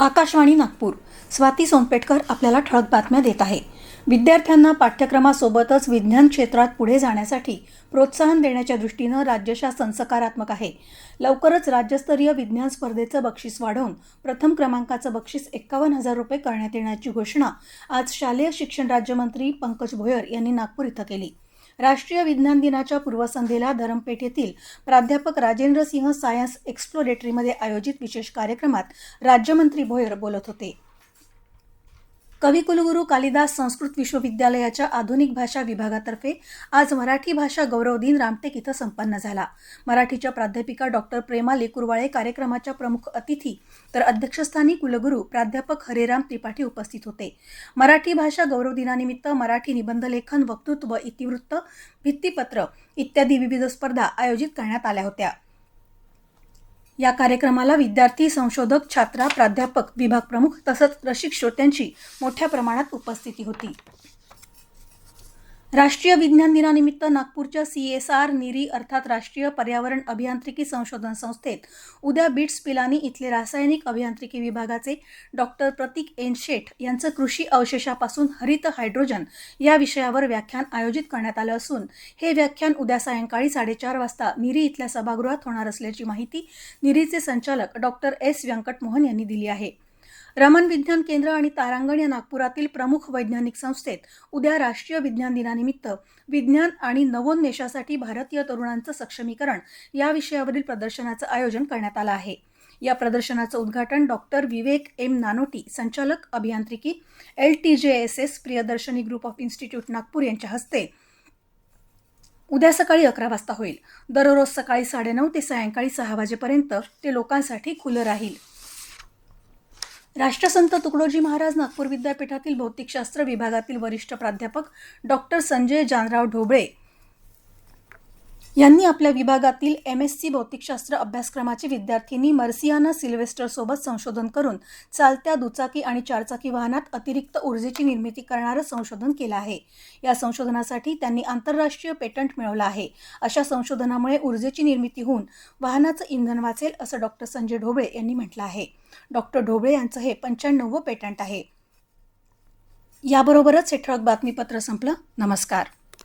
आकाशवाणी नागपूर. स्वाती सोनपेटकर आपल्याला ठळक बातम्या देत आहे. विद्यार्थ्यांना पाठ्यक्रमासोबतच विज्ञान क्षेत्रात पुढे जाण्यासाठी प्रोत्साहन देण्याच्या दृष्टीनं राज्य शासन सकारात्मक आहे. लवकरच राज्यस्तरीय विज्ञान स्पर्धेचं बक्षीस वाढवून प्रथम क्रमांकाचं बक्षीस एक्कावन्न हजार रुपये करण्यात येण्याची घोषणा आज शालेय शिक्षण राज्यमंत्री पंकज भोयर यांनी नागपूर इथं केली. राष्ट्रीय विज्ञान दिनाच्या पूर्वसंध्येला धरमपेठ येथील प्राध्यापक राजेंद्र सिंह सायन्स एक्सप्लोरेटरीमध्ये आयोजित विशेष कार्यक्रमात राज्यमंत्री भोयर बोलत होते. कविकुलगुरू कालिदास संस्कृत विश्वविद्यालयाच्या आधुनिक भाषा विभागातर्फे आज मराठी भाषा गौरव दिन रामटेक इथं संपन्न झाला. मराठीच्या प्राध्यापिका डॉक्टर प्रेमा लेकुरवाळे कार्यक्रमाच्या प्रमुख अतिथी तर अध्यक्षस्थानी कुलगुरू प्राध्यापक हरेराम त्रिपाठी उपस्थित होते. मराठी भाषा गौरव दिनानिमित्त मराठी निबंध लेखन वक्तृत्व इतिवृत्त भित्तीपत्र इत्यादी विविध स्पर्धा आयोजित करण्यात आल्या होत्या. या कार्यक्रमाला विद्यार्थी संशोधक छात्रा प्राध्यापक विभाग प्रमुख तसंच रसिक श्रोत्यांची मोठ्या प्रमाणात उपस्थिती होती. राष्ट्रीय विज्ञान दिनानिमित्त नागपूरच्या सी एस आर निरी अर्थात राष्ट्रीय पर्यावरण अभियांत्रिकी संशोधन संस्थेत उद्या बिट्स पिलानी इथले रासायनिक अभियांत्रिकी विभागाचे डॉक्टर प्रतीक एन. शेठ यांचं कृषी अवशेषापासून हरित हायड्रोजन या विषयावर व्याख्यान आयोजित करण्यात आलं असून हे व्याख्यान उद्या सायंकाळी साडेचार वाजता निरी इथल्या सभागृहात होणार असल्याची माहिती निरीचे संचालक डॉक्टर एस. व्यंकटमोहन यांनी दिली आहे. रमण विज्ञान केंद्र आणि तारांगण या नागपुरातील प्रमुख वैज्ञानिक संस्थेत उद्या राष्ट्रीय विज्ञान दिनानिमित्त विज्ञान आणि नवोन्मेषासाठी भारतीय तरुणांचं सक्षमीकरण या विषयावरील प्रदर्शनाचं आयोजन करण्यात आलं आहे. या प्रदर्शनाचं उद्घाटन डॉक्टर विवेक एम नानोटी संचालक अभियांत्रिकी L T J S S Priyadarshini group of institute Nagpur यांच्या हस्ते उद्या सकाळी अकरा वाजता होईल. दररोज सकाळी साडेनऊ ते सायंकाळी सहा वाजेपर्यंत ते लोकांसाठी खुलं राहील. राष्ट्रसंत तुकडोजी महाराज नागपूर विद्यापीठातील भौतिकशास्त्र विभागातील वरिष्ठ प्राध्यापक डॉक्टर संजय जानराव ढोबळे यांनी आपल्या विभागातील एम एस सी भौतिकशास्त्र अभ्यासक्रमाची विद्यार्थिनी मर्सियाना सिल्वेस्टर सोबत संशोधन करून चालत्या दुचाकी आणि चारचाकी वाहनात अतिरिक्त ऊर्जेची निर्मिती करणारं संशोधन केलं आहे. या संशोधनासाठी त्यांनी आंतरराष्ट्रीय पेटंट मिळवलं आहे. अशा संशोधनामुळे ऊर्जेची निर्मिती होऊन वाहनाचं इंधन वाचेल असं डॉक्टर संजय ढोबळे यांनी म्हटलं आहे. डॉक्टर ढोबळे यांचं हे पंच्याण्णववं पेटंट आहे. याबरोबरच हे ठळक बातमीपत्र संपलं. नमस्कार.